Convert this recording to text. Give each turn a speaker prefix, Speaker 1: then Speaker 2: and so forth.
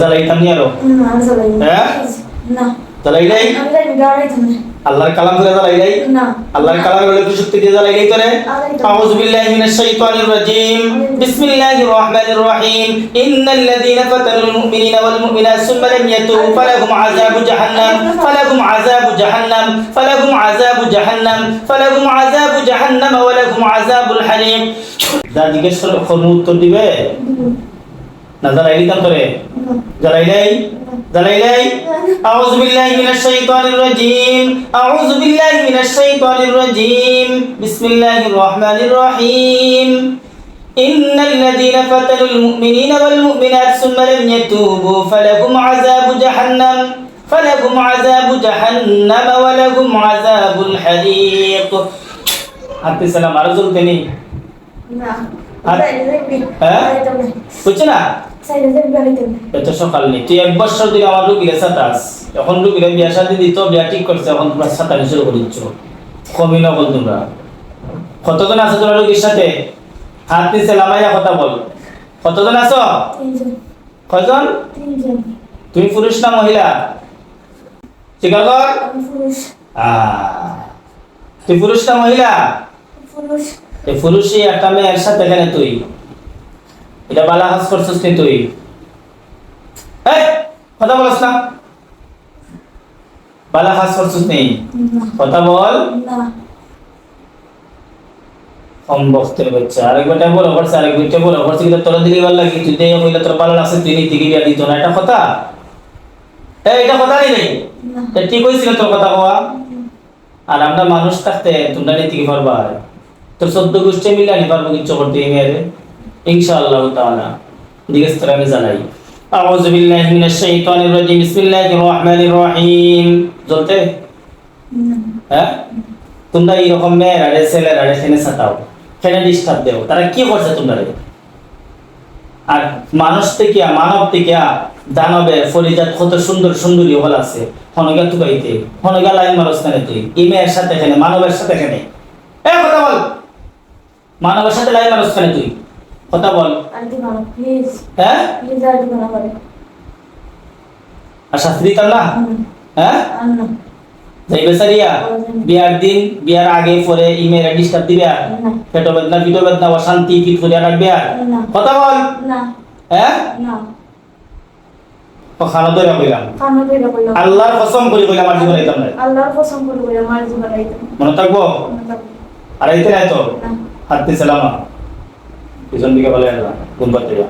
Speaker 1: জ্বালাইতাম নি
Speaker 2: আরও
Speaker 1: হ্যাঁ? জ্বালাই নাই আল্লাহর কালাম করে জ্বালাই নাই
Speaker 2: না
Speaker 1: আল্লাহর কালাম বলে কি শক্তি দিয়ে জ্বালাই নাই তোরে আউযু বিল্লাহি মিনাশ শাইতানির রাজিম বিসমিল্লাহির রহমানির রহিম ইন্নাল লাযীনা ফাতানুল মুমিনিনা ওয়াল মুমিনাত সুম্মা লাম ইয়াতুবু ফালাহুম আযাবু জাহান্নাম ফালাহুম আযাবু জাহান্নাম ফালাহুম আযাবু জাহান্নাম ফালাহুম আযাবু জাহান্নাম ওয়া লাহুম আযাবুল হারিম যা জিজ্ঞেস উত্তর দিবে। না জ্বালাই দিতাম তোরে জ্বালাই নাই জ্বালাই নাই أعوذ بالله من الشيطان الرجيم أعوذ بالله من الشيطان الرجيم بسم الله الرحمن الرحيم إن الذين فتنوا المؤمنين والمؤمنات ثم لم يتوبوا فلهم عذاب جهنم فلهم عذاب جهنم ولهم عذاب الحريق হাতে সালাম আরো জলতে নেই
Speaker 2: না
Speaker 1: সকাল নেই। তুই এক বছর দিকে আমার রুগীরে সাতাস এখন রুগীরে বিয়া শাদি দিত বিয়া ঠিক করছে এখন তোমরা সাতানি শুরু করে দিচ্ছ। কমি না বল তোমরা। কতজন আছো তোমরা রুগীর সাথে? হাত নিচে লামাইয়া কথা বল। কতজন আছো?
Speaker 2: তিনজন।
Speaker 1: কয়জন? তুমি পুরুষ না মহিলা? স্বীকার কর আহ, তুই পুরুষ না মহিলা?
Speaker 2: পুরুষ।
Speaker 1: পুরুষই একটা মেয়ের সাথে এখানে তুই? এটা বালা হাস করছিস নি তুই? এই কথা বলছ না। বালা হাস করছিস নি? কথা বল।
Speaker 2: না।
Speaker 1: বাচ্চা। আরেক বেটা বড় করছে আরেক বেটা বড় করছে কিন্তু তোর দিকে ভালো লাগে? তুই দেয় হইলে তোর ভালো লাগছে তুই নীতি গিয়ে দিত না। এটা কথা? এই এটা কথা নেই
Speaker 2: না।
Speaker 1: ঠিক হয়েছিল তোর কথা হওয়া আর আমরা মানুষ থাকতে তোমরা নীতি কি পারবা। তোর চোদ্দ গোষ্ঠী মিলে আনি পারব কিচ্ছু করতে এই ইনশাআল্লাহ তাআলা জিজ্ঞেস করে আমি জানাই أعوذ بالله من الشيطان الرجيم بسم الله الرحمن الرحيم জ্বলতে
Speaker 2: না
Speaker 1: হ্যাঁ তোমরা এইরকম মেয়েরা রে ছেলেরা রে খেনে সাতাও খেনে ডিস্টার্ব দেও তারা কি করছে তোমরা রে আর মানুষ থেকে মানব থেকে দানবে ফরিজাত কত সুন্দর সুন্দরী হল আছে হনগা তুকাইতে হনগা লাইন মারস কেন তুই এই মেয়ের সাথে এখানে মানবের সাথে এখানে এ কথা বল মানবের সাথে লাইন মারস কেন তুই কথা বল।
Speaker 2: আর
Speaker 1: হ্যাঁ?
Speaker 2: আর দিব না করে
Speaker 1: আর শাস্তি দিতাম না হ্যাঁ? যাইবে সারিয়া? বিয়ার দিন বিয়ার আগে পরে ডিস্টার্ব দিবে আর। পেট বেদনা বেদনা অশান্তি করিয়া রাখবে আর। কথা বল।
Speaker 2: না।
Speaker 1: হ্যাঁ? খানা কইলাম। আল্লাহর কসম করে কইলাম আর জীবন আইতাম না।
Speaker 2: আল্লাহর কসম করে মার জীবন আইতাম
Speaker 1: মনে থাকব? আর আইতে নাই তো? হাতে সালামা পিছন দিকে বলে ঘুম পাতে যা